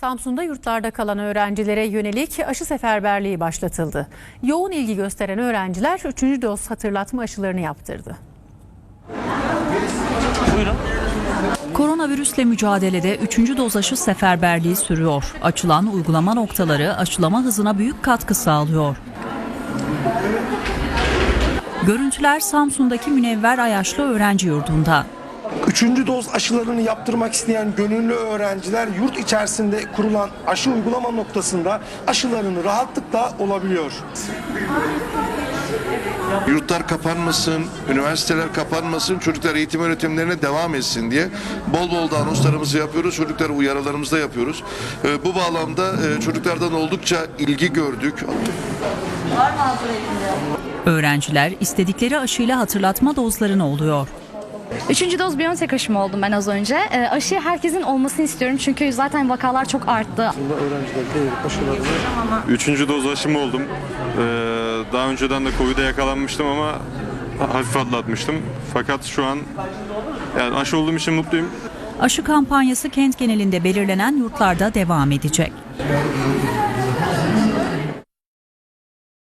Samsun'da yurtlarda kalan öğrencilere yönelik aşı seferberliği başlatıldı. Yoğun ilgi gösteren öğrenciler 3. doz hatırlatma aşılarını yaptırdı. Koronavirüsle mücadelede 3. doz aşı seferberliği sürüyor. Açılan uygulama noktaları aşılama hızına büyük katkı sağlıyor. Görüntüler Samsun'daki Münevver Ayaşlı Öğrenci Yurdu'nda. Üçüncü doz aşılarını yaptırmak isteyen gönüllü öğrenciler yurt içerisinde kurulan aşı uygulama noktasında aşılarını rahatlıkla olabiliyor. Yurtlar kapanmasın, üniversiteler kapanmasın, çocuklar eğitim öğretimlerine devam etsin diye bol bol da anonslarımızı yapıyoruz, çocuklara uyarılarımızı da yapıyoruz. Ee, Bu bağlamda e, çocuklardan oldukça ilgi gördük. Öğrenciler istedikleri aşıyla hatırlatma dozlarını oluyor. Üçüncü doz Biontech aşımı oldum ben az önce. E, aşı herkesin olmasını istiyorum çünkü zaten vakalar çok arttı. Üçüncü doz aşımı oldum. Ee, daha önceden de Covid'e yakalanmıştım ama hafif atlatmıştım. Fakat şu an yani aşı olduğum için mutluyum. Aşı kampanyası kent genelinde belirlenen yurtlarda devam edecek.